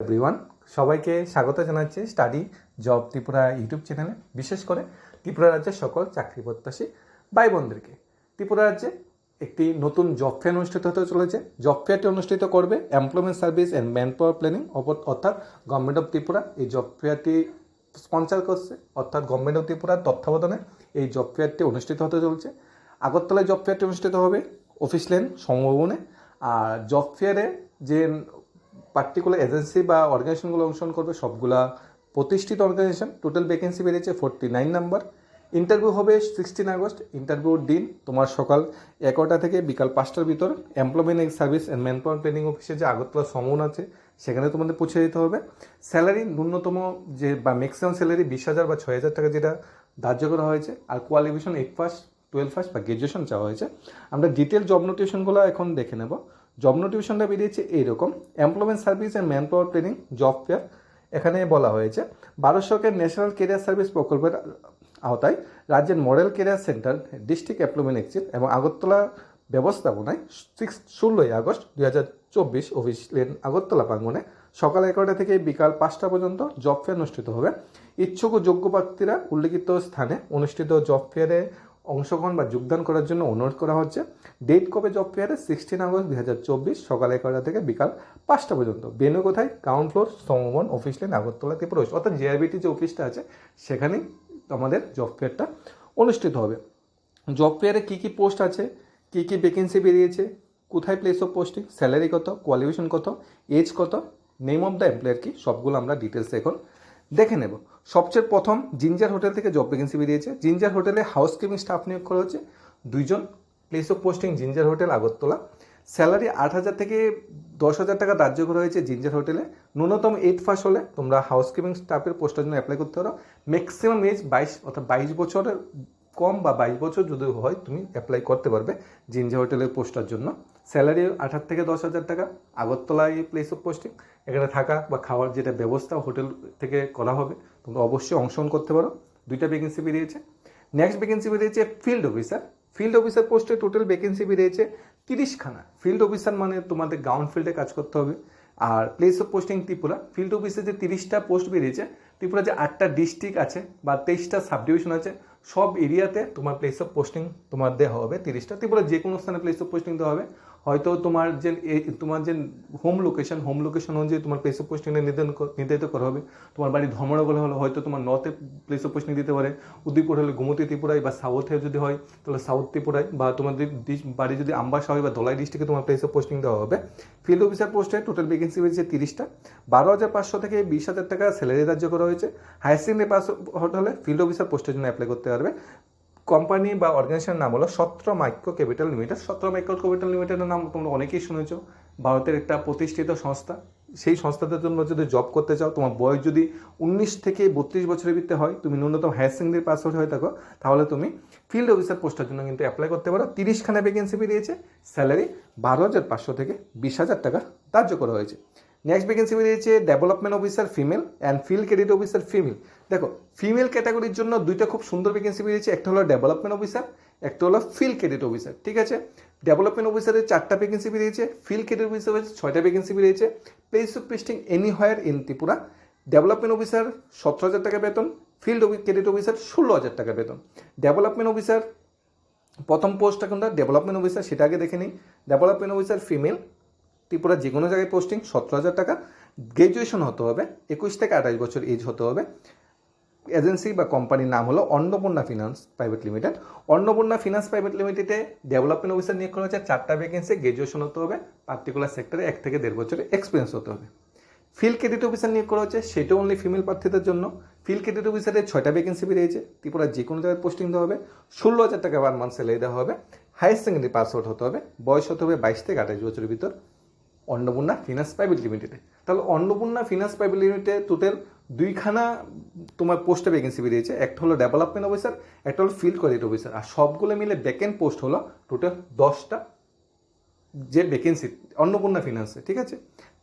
Everyone সবাইকে স্বাগত জানাচ্ছি স্টাডি জব ত্রিপুরা ইউটিউব চ্যানেলে। বিশেষ করে ত্রিপুরা রাজ্যের সকল চাকরি প্রত্যাশী ভাই বোনদেরকে ত্রিপুরা রাজ্যে একটি নতুন জব ফেয়ার অনুষ্ঠিত হতে চলেছে। জব ফেয়ারটি অনুষ্ঠিত করবে employment service and manpower planning অর্থাৎ গভর্নমেন্ট অফ ত্রিপুরা। এই জব ফেয়ারটি স্পন্সার করছে, অর্থাৎ গভর্নমেন্ট অফ ত্রিপুরার তত্ত্বাবধানে এই জব ফেয়ারটি অনুষ্ঠিত হতে চলছে। আগরতলায় জব ফেয়ারটি অনুষ্ঠিত হবে অফিস লেন সমভবনে। আর জব ফেয়ারে যে পার্টিকুলার এজেন্সি বা অর্গানাইজেশনগুলো অংশগ্রহণ করবে, সবগুলা প্রতিষ্ঠিত অর্গানাইজেশন টোটাল ভ্যাকেন্সি বেরিয়েছে ফোরটি নাইন নাম্বার ইন্টারভিউ হবে সিক্সটিন আগস্ট ইন্টারভিউর দিন, তোমার সকাল এগারোটা থেকে বিকাল পাঁচটার ভিতর। Employment service and manpower training অফিসে যে আগরতলা সমন আছে, সেখানে তোমাদের পৌঁছে দিতে হবে। স্যালারি ন্যূনতম যে বা ম্যাক্সিমাম স্যালারি বিশ হাজার বা ছয় হাজার টাকা যেটা ধার্য করা হয়েছে, আর qualification eight first twelve first বা গ্র্যাজুয়েশন চাওয়া হয়েছে। আমরা ডিটেল জব নোটিফিকেশনগুলো এখন দেখে নেব। জব নোটিফিকেশনটা বেরিয়েছে এইরকম। Employment service and manpower training job fair এখানে বলা হয়েছে। ভারত সরকারের ন্যাশনাল কেরিয়ার সার্ভিস প্রকল্পের আওতায় রাজ্যের model career centre district employment exchange এবং আগরতলা ব্যবস্থাপনায় সিক্স ষোলোই আগস্ট দুই হাজার চব্বিশ অফিস লেন আগরতলা প্রাঙ্গনে সকাল এগারোটা থেকে বিকাল পাঁচটা পর্যন্ত জব ফেয়ার অনুষ্ঠিত হবে। ইচ্ছুক ও যোগ্য প্রার্থীরা উল্লেখিত স্থানে অনুষ্ঠিত জব ফেয়ারে অংশগ্রহণ বা যোগদান করার জন্য অনুরোধ করা হচ্ছে। ডেট কবে জব ফেয়ারে সিক্সটিন আগস্ট দুই হাজার চব্বিশ সকাল এগারোটা থেকে বিকাল পাঁচটা পর্যন্ত। বেনু কোথায়? গ্রাউন্ড ফ্লোর সমবন অফিস লেন আগরতলা ত্রিপুরা। অর্থাৎ জিআরবিটি যে অফিসটা আছে, সেখানেই আমাদের জব ফেয়ারটা অনুষ্ঠিত হবে। জব ফেয়ারে কী কী পোস্ট আছে? কী কী ভ্যাকেন্সি বেরিয়েছে? কোথায় প্লেস অফ পোস্টিং স্যালারি কত? কোয়ালিফিকেশন কত? এজ কত? নেম অফ দ্য এমপ্লয়ার কি? সবগুলো আমরা ডিটেলসে এখন দেখে নেব। সবচেয়ে প্রথম জিঞ্জার হোটেল থেকে জব ভ্যাকেন্সি বেরিয়েছে। জিঞ্জার হোটেলে হাউসকিপিং স্টাফ নিয়োগ করা হচ্ছে দুইজন place of posting Ginger hotel, Agartala. Salary আট হাজার থেকে দশ হাজার টাকা ধার্য করা হয়েছে জিঞ্জার হোটেলে। ন্যূনতম এইট ফার্স্ট হলে তোমরা হাউসকিপিং স্টাফের পোস্টের জন্য অ্যাপ্লাই করতে পারো। ম্যাক্সিমাম এজ বাইশ, অর্থাৎ বাইশ বছরের কম বা বাইশ বছর যদি হয়, তুমি অ্যাপ্লাই করতে পারবে জিঞ্জার হোটেলের পোস্টার জন্য। স্যালারি হাজার থেকে দশ হাজার টাকা, আগরতলায় প্লেস অফ পোস্টিং এখানে থাকা বা খাওয়ার যেটা ব্যবস্থা হোটেল থেকে করা হবে, তোমরা অবশ্যই অংশগ্রহণ করতে পারো। দুইটা ভ্যাকেন্সি বেরিয়েছে। নেক্সট ভ্যাকেন্সি বেরিয়েছে ফিল্ড অফিসার ফিল্ড অফিসার পোস্টে টোটাল ভ্যাকেন্সি বেরিয়েছে তিরিশখানা। ফিল্ড অফিসার মানে তোমাদের গ্রাউন্ড ফিল্ডে কাজ করতে হবে। আর place of posting Tripura. Field অফিসে যে তিরিশটা পোস্ট বেরিয়েছে, ত্রিপুরা যে আটটা ডিস্ট্রিক্ট আছে বা তেইশটা সাব ডিভিশন আছে, সব এরিয়াতে তোমার প্লেস অফ পোস্টিং তোমার দেওয়া হবে তিরিশটা। ত্রিপুরা যে কোনো স্থানে প্লেস অফ পোস্টিং দেওয়া হবে। হয়তো তোমার যে তোমার যে হোম লোকেশন হোম লোকেশন অনুযায়ী তোমার প্লেস অফ পোস্টিং নির্ধারণ নির্ধারিত করা হবে। তোমার বাড়ি ধর্মনগর হলে হয়তো তোমার নর্থে প্লেস অফ পোস্টিং দিতে পারে। উদয়পুর হলে গোমতী ত্রিপুরায় বা সাউথে যদি হয়, তাহলে সাউথ ত্রিপুরায় বা তোমাদের বাড়ি যদি আম্বাসা হয় বা ধলাই ডিস্ট্রিক্টে তোমার প্লেস অফ পোস্টিং দেওয়া হবে। ফিল্ড অফিসার পোস্টে টোটাল ভ্যাকেন্সি হয়েছে তিরিশটা। বারো হাজার পাঁচশো থেকে বিশ হাজার টাকা স্যালারি ধার্য করা হয়েছে। হায়ার সেকেন্ডারি পাস হলে ফিল্ড অফিসার পোস্টের জন্য অ্যাপ্লাই করতে পারবে। কোম্পানি বা অর্গানাইজেশনের নাম হলো Satya Micro Capital Limited. Satya Micro Capital লিমিটেডের নাম তোমরা অনেকেই শুনেছ। ভারতের একটা প্রতিষ্ঠিত সংস্থা। সেই সংস্থাতে তোমরা যদি জব করতে চাও, তোমার বয়স যদি উনিশ থেকে বত্রিশ বছরের ভিতরে হয়, তুমি ন্যূনতম হায়ার সেকেন্ডারি পাস আউট হয়ে থাকো, তাহলে তুমি ফিল্ড অফিসার পোস্টের জন্য কিন্তু অ্যাপ্লাই করতে পারো। তিরিশখানা ভ্যাকেন্সি বেরিয়েছে। স্যালারি বারো হাজার পাঁচশো থেকে বিশ হাজার টাকা ধার্য করা হয়েছে। নেক্সট ভ্যাকেন্সি বেরিয়েছে development officer female and field credit officer female দেখো ফিমেল ক্যাটাগরির জন্য দুইটা খুব সুন্দর ভ্যাকেন্সি বেরিয়েছে একটা হলো ডেভেলপমেন্ট অফিসার একটা হলো ফিল্ড ক্রেডিট অফিসার ঠিক আছে? ডেভেলপমেন্ট অফিসারের চারটা ভ্যাকেন্সি বেরিয়েছে ফিল্ড ক্রেডিট অফিসারের ছয়টা ভ্যাকেন্সি বেরিয়েছে place of posting anywhere in Tripura. Development officer সতেরো হাজার টাকা বেতন ফিল্ড ক্রেডিট অফিসার ষোলো হাজার টাকা বেতন। ডেভেলপমেন্ট অফিসার প্রথম পোস্টটা কোনটা? ডেভেলপমেন্ট অফিসার সেটা আগে দেখে নিই। ডেভেলপমেন্ট অফিসার ফিমেল ত্রিপুরা যে কোনো জায়গায় পোস্টিং সতেরো হাজার টাকা। গ্র্যাজুয়েশন হতে হবে, একুশ থেকে আঠাশ বছর এজ হতে হবে। এজেন্সি বা কোম্পানির নাম হলো Annapurna Finance Private Limited Annapurna Finance Private লিমিটেডে ডেভেলপমেন্ট অফিসার নিয়োগ করা হচ্ছে। চারটা ভ্যাকেন্সি গ্র্যাজুয়েশন হতে হবে। পার্টিকুলার সেক্টরে এক থেকে দেড় বছরের এক্সপিরিয়েন্স হতে হবে। ফিল্ড ক্রেডিট অফিসার নিয়োগ করা হচ্ছে সেটাও অনলি ফিমেল প্রার্থীদের জন্য। ফিল্ড ক্রেডিট অফিসারের ছয়টা ভ্যাকেন্সি বেরিয়েছে ত্রিপুরা যে কোনো জায়গায় পোস্টিং দেওয়া হবে। ষোলো হাজার টাকা পার মান্থ স্যালারি দেওয়া হবে। হায়ার সেকেন্ডারি পাস আউট হতে হবে। বয়স হতে হবে বাইশ থেকে আঠাশ বছরের ভিতর। অন্নপূর্ণা ফিনান্স প্রাইভেট লিমিটেডে তাহলে Annapurna Finance Private Limited total দুইখানা তোমার পোস্টে ভ্যাকেন্সি বেরিয়েছে। একটা হলো ডেভেলপমেন্ট অফিসার একটা হলো ফিল্ড ক্রেডিট অফিসার আর সবগুলো মিলে ব্যাকেন্ড পোস্ট হলো টোটাল দশটা যে ভ্যাকেন্সি অন্নপূর্ণা ফিনান্সে ঠিক আছে?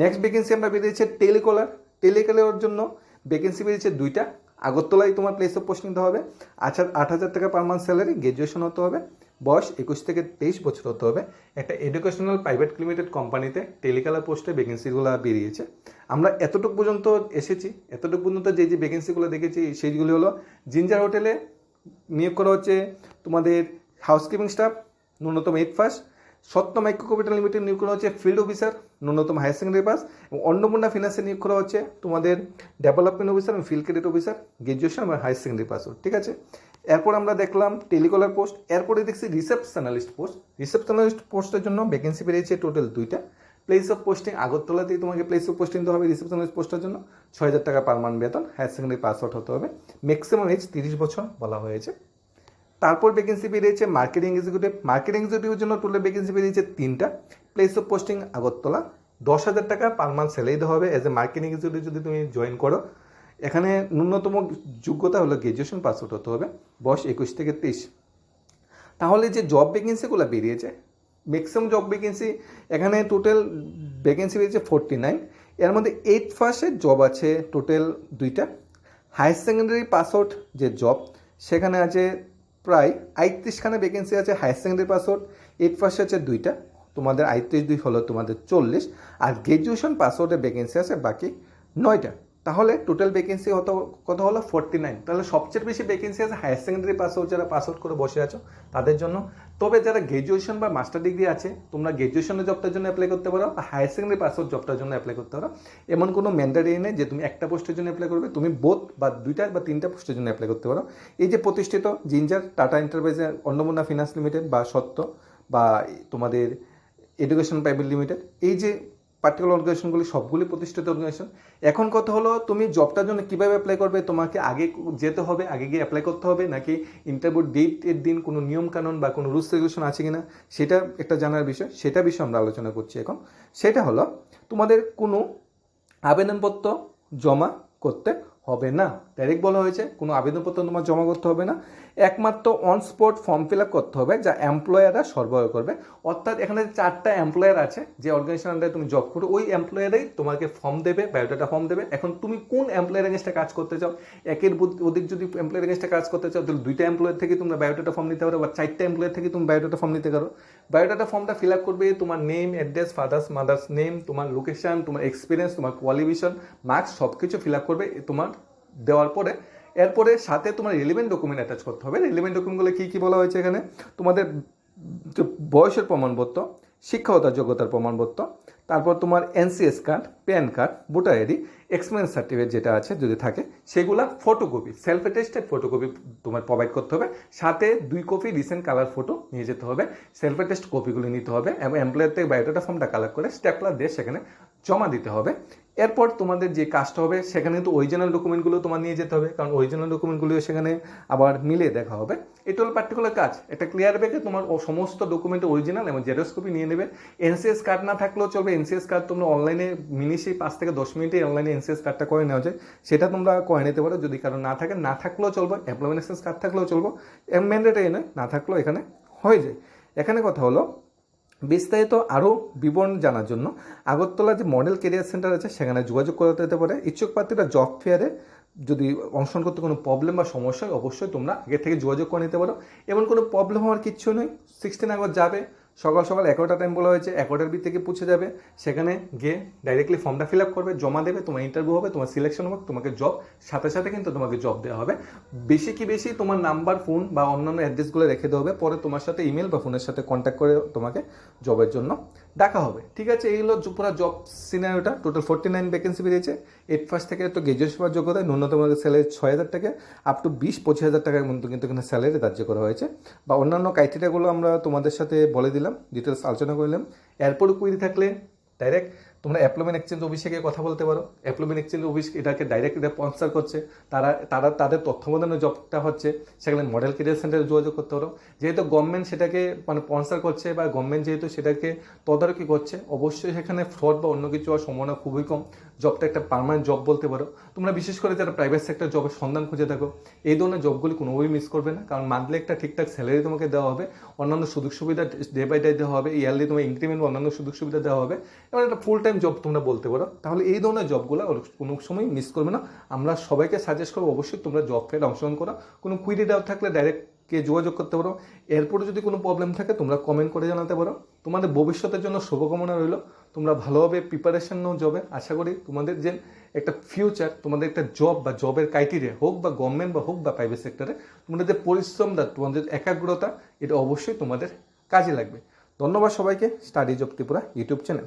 নেক্সট ভ্যাকেন্সি আমরা বেরিয়েছে টেলিকলার টেলিকলারের জন্য ভ্যাকেন্সি বেরিয়েছে দুইটা। আগরতলায় তোমার প্লেস অফ পোস্টিং দেওয়া হবে। আচ্ছা আট হাজার টাকা পার মান্থ স্যালারি গ্র্যাজুয়েশন হতে হবে। বয়স একুশ থেকে তেইশ বছর হতে হবে। একটা এডুকেশনাল প্রাইভেট লিমিটেড কোম্পানিতে টেলিকালার পোস্টে ভ্যাকেন্সিগুলো বেরিয়েছে। আমরা এতটুকু পর্যন্ত এসেছি, এতটুকু পর্যন্ত যে যে ভ্যাকেন্সিগুলো দেখেছি, সেইগুলি হলো জিঞ্জার হোটেলে নিয়োগ করা হচ্ছে তোমাদের হাউসকিপিং স্টাফ ন্যূনতম eight first Satya Micro Capital Limited নিয়োগ করা হচ্ছে ফিল্ড অফিসার, ন্যূনতম হায়ার সেকেন্ডারি পাস, এবং অন্নপূর্ণা ফিনান্সে নিয়োগ করা হচ্ছে তোমাদের ডেভেলপমেন্ট অফিসার এবং ফিল্ড ক্রেডিট অফিসার, গ্রাজুয়েশন এবং হায়ার সেকেন্ডারি পাস ঠিক আছে? এরপর আমরা দেখলাম টেলিকলার পোস্ট, এরপরে দেখছি রিসেপশনালিস্ট পোস্ট। রিসেপশনালিস্ট পোস্টের জন্য ভ্যাকেন্সি বেরিয়েছে টোটাল দুইটা। প্লেস অফ পোস্টিং আগরতলাতেই তোমাকে প্লেস অফ পোস্টিং দিতে হবে রিসেপশনালিস্ট পোস্টের জন্য। ছয় হাজার টাকা পার মান্থ বেতন, হায়ার সেকেন্ডারি পাস আউট হতে হবে। ম্যাক্সিমাম এজ তিরিশ বছর বলা হয়েছে। তারপর ভ্যাকেন্সি বেরিয়েছে মার্কেটিং এক্সিকিউটিভ মার্কেটিং এক্সিকিউটিভের জন্য টোটাল ভ্যাকেন্সি বেরিয়েছে তিনটা। Place of posting Agartala. দশ হাজার টাকা পার মান্থ স্যালারি দেওয়া হবে অ্যাজ এ মার্কেটিং এক্সিকিউটিভ যদি তুমি জয়েন করো। এখানে ন্যূনতম যোগ্যতা হলো গ্রাজুয়েশন পাস আউট হতে হবে। বয়স একুশ থেকে তেইশ। তাহলে যে জব ভ্যাকেন্সিগুলো বেরিয়েছে ম্যাক্সিমাম জব ভ্যাকেন্সি এখানে টোটাল ভ্যাকেন্সি বেরিয়েছে ফোরটি নাইন এর মধ্যে এইট ফার্স্টের জব আছে টোটাল দুইটা। হায়ার সেকেন্ডারি পাস আউট যে জব সেখানে আছে প্রায় আটত্রিশখানা ভ্যাকেন্সি আছে higher secondary pass out eight first আছে দুইটা, তোমাদের আটত্রিশ, দুই হলো তোমাদের চল্লিশ, আর গ্র্যাজুয়েশন পাস আউটের ভ্যাকেন্সি আছে বাকি নয়টা। তাহলে টোটাল ভ্যাকেন্সি হতো কত হলো? ফোরটি নাইন তাহলে সবচেয়ে বেশি ভ্যাকেন্সি আছে হায়ার সেকেন্ডারি পাস আউট যারা পাস আউট করে বসে আছো, তাদের জন্য তবে যারা গ্র্যাজুয়েশন বা মাস্টার ডিগ্রি আছে, তোমরা গ্র্যাজুয়েশনের জবটার জন্য অ্যাপ্লাই করতে পারো, বা হায়ার সেকেন্ডারি পাস আউট জবটার জন্য অ্যাপ্লাই করতে পারো। এমন কোনো ম্যান্ডারি নেই যে তুমি একটা পোস্টের জন্য অ্যাপ্লাই করবে, তুমি বোধ বা দুইটা বা তিনটা পোস্টের জন্য অ্যাপ্লাই করতে পারো। এই যে প্রতিষ্ঠিত জিঞ্জার, টাটা এন্টারপ্রাইজের অন্নপূর্ণা ফিনান্স লিমিটেড বা সত্য বা তোমাদের এডুকেশন প্রাইভেট লিমিটেড এই যে পার্টিকুলার অর্গানাইজেশনগুলি সবগুলি প্রতিষ্ঠিত অর্গানাইজেশন এখন কথা হলো, তুমি জবটার জন্য কীভাবে অ্যাপ্লাই করবে? তোমাকে আগে যেতে হবে, আগে গিয়ে অ্যাপ্লাই করতে হবে, নাকি ইন্টারভিউ ডেট এর দিন কোনো নিয়ম কানুন বা কোনো রুলস রেগুলেশন আছে কি না সেটা একটা জানার বিষয়। সেটা বিষয়ে আমরা আলোচনা করছি এখন। সেটা হলো, তোমাদের কোনো আবেদনপত্র জমা করতে হবে না। ডাইরেক্ট বলা হয়েছে, কোনো আবেদনপত্র তোমার জমা করতে হবে না। একমাত্র on spot form fill up করতে হবে যা এমপ্লয়াররা সরবরাহ করবে। অর্থাৎ এখানে চারটা এমপ্লয়ার আছে, যে অর্গানাইজেশন আন্ডারে তুমি জব করো, ওই এমপ্লয়ারেই তোমাকে ফর্ম দেবে বায়োডাটা ফর্ম দেবে। এখন তুমি কোন এমপ্লয়ার এগেনস্টে কাজ করতে চাও? একের অধিক যদি এমপ্লয়ার এগেনস্টে কাজ করতে চাও, তাহলে দুইটা এমপ্লয়ার থেকে তোমরা বায়োডাটা ফর্ম নিতে পারো বা চারটা এমপ্লয়ার থেকে তুমি বায়োডাটা ফর্ম নিতে পারো। বায়োডাটা ফর্মটা ফিল আপ করবে তোমার name address father's mother's name তোমার লোকেশন তোমার এক্সপিরিয়েন্স তোমার কোয়ালিফিকেশন মার্কস সব কিছু ফিল আপ করবে। তোমার দেওয়ার পরে, এরপরে সাথে তোমার রিলিভেন্ট ডকুমেন্ট অ্যাটাচ করতে হবে। রিলিভেন্ট ডকুমেন্টগুলো কী কী বলা হয়েছে এখানে? তোমাদের বয়সের প্রমাণপত্র, শিক্ষাগত যোগ্যতার প্রমাণপত্র, তারপর তোমার NCS card PAN card voter ID experience certificate যেটা আছে যদি থাকে, সেগুলা ফটোকপি সেলফ অ্যাটেস্টেড ফটোকপি তোমার প্রোভাইড করতে হবে। সাথে দুই কপি রিসেন্ট কালার ফটো নিয়ে যেতে হবে। সেলফ অ্যাটেস্ট কপিগুলো নিতে হবে। এবং এমপ্লয়ার থেকে বায়োডাটা ফর্মটা কালেক্ট করে স্ট্যাপলার দিয়ে সেখানে জমা দিতে হবে। এরপর তোমাদের যে কাজটা হবে, সেখানে কিন্তু অরিজিনাল ডকুমেন্টগুলো তোমার নিয়ে যেতে হবে, কারণ অরিজিনাল ডকুমেন্টগুলো সেখানে আবার মিলে দেখা হবে। এটা হলো পার্টিকুলার কাজ একটা ক্লিয়ার ব্যাগে তোমার সমস্ত ডকুমেন্ট অরিজিনাল এবং জেরক্স কপি নিয়ে নেবে। এনসিএস কার্ড না থাকলেও চলবে এনসিএস কার্ড তোমরা অনলাইনে মিনিশে পাঁচ থেকে দশ মিনিটে অনলাইনে এনসিএস কার্ডটা করে নেওয়া যায়। সেটা তোমরা করে নিতে পারো, যদি কারও না থাকে, না থাকলেও চলবে এমপ্লয়মেন্ট কার্ড থাকলেও চলবো। ম্যান্ডেটারি নয়, না থাকলেও এখানে হয়ে যায়। এখানে কথা হলো বিস্তারিত আরও বিবরণ জানার জন্য আগরতলা যে মডেল কেরিয়ার সেন্টার আছে, সেখানে যোগাযোগ করতে যেতে পারে। ইচ্ছুক প্রার্থীরা জব ফেয়ারে যদি অংশগ্রহণ করতে কোনো প্রবলেম বা সমস্যা হয়, অবশ্যই তোমরা আগে থেকে যোগাযোগ করে নিতে পারো। এমন কোনো প্রবলেম হওয়ার কিচ্ছু নেই। সিক্সটিন আগস্ট যাবে সকাল সকাল এগারোটা টাইম বলা হয়েছে এগারোটার দিক থেকে পৌঁছে যাবে। সেখানে গিয়ে ডাইরেক্টলি ফর্মটা ফিল আপ করবে, জমা দেবে, তোমার ইন্টারভিউ হবে, তোমার সিলেকশন হবে, তোমাকে জব সাথে সাথে কিন্তু তোমাকে জব দেওয়া হবে। বেশি কি বেশি তোমার নাম্বার ফোন বা অন্যান্য অ্যাড্রেসগুলো রেখে দেওয়া হবে, পরে তোমার সাথে ইমেল বা ফোনের সাথে কন্ট্যাক্ট করে তোমাকে জবের জন্য ডাকা হবে। ঠিক আছে এইগুলো পুরো জব সিনারিওটা টোটাল ফোর্টি নাইন ভ্যাকেন্সি বেরিয়েছে। এইট ফার্স্ট থেকে তো গ্রাজুয়েশন পাওয়ার যোগ্যতায় ন্যূনতম স্যালারি ছয় হাজার টাকা আপ টু বিশ, পঁচিশ হাজার টাকার মধ্যে কিন্তু এখানে স্যালারি ধার্য করা হয়েছে। বা অন্যান্য ক্রাইটেরিয়াগুলো আমরা তোমাদের সাথে বলে দিলাম ডিটেলস আলোচনা করলাম এরপর কুইরি থাকলে ডাইরেক্ট তোমরা অ্যাপ্লোমেন এক্সচেঞ্জ অফিসে গিয়ে কথা বলতে পারো। অ্যাপ্লোমেন এক্সচেঞ্জ অফিস এটাকে ডাইরেক্ট এটা স্পন্সার করছে। তারা তারা, তাদের তত্ত্বাবধানের জবটা হচ্ছে, সেখানে মডেল কেরিয়ার সেন্টারে যোগাযোগ করতে পারো। যেহেতু গভর্নমেন্ট সেটাকে মানে স্পন্সার করছে বা গভর্নমেন্ট যেহেতু সেটাকে তদারকি করছে, অবশ্যই সেখানে ফ্রড বা অন্য কিছু হওয়ার সম্ভাবনা খুবই কম। জবটা একটা পার্মানেন্ট জব বলতে পারো। তোমরা বিশেষ করে যারা প্রাইভেট সেক্টর জবের সন্ধান খুঁজে থাকো, এই ধরনের জবগুলি কোনোভাবেই মিস করবে না। কারণ মান্থলি একটা ঠিকঠাক স্যালারি তোমাকে দেওয়া হবে, অন্যান্য সুযোগ সুবিধা ডে বাই ডে দেওয়া হবে ইয়ারলি তোমার ইনক্রিমেন্ট অন্যান্য সুযোগ সুবিধা দেওয়া হবে। এবং একটা ফুল টাইম জব তোমরা বলতে পারো, তাহলে এই ধরনের জবগুলো কোনো সময় মিস করবে না। আমরা সবাইকে সাজেস্ট করব, অবশ্যই তোমরা জব ফেয়ার অংশগ্রহণ করো। কোনো কুইরি ডাউট থাকলে ডাইরেক্ট কে যোগাযোগ করতে পারো। এরপরে যদি কোনো প্রবলেম থাকে, তোমরা কমেন্ট করে জানাতে পারো। তোমাদের ভবিষ্যতের জন্য শুভকামনা রইল। তোমরা ভালোভাবে প্রিপারেশন নাও জবে আশা করি তোমাদের যে একটা ফিউচার তোমাদের একটা জব বা জবের ক্রাইটেরিয়া হোক বা গভর্নমেন্ট বা হোক বা প্রাইভেট সেক্টরে তোমাদের যে পরিশ্রমটা তোমাদের একাগ্রতা, এটা অবশ্যই তোমাদের কাজে লাগবে। ধন্যবাদ সবাইকে। Study job Tripura YouTube channel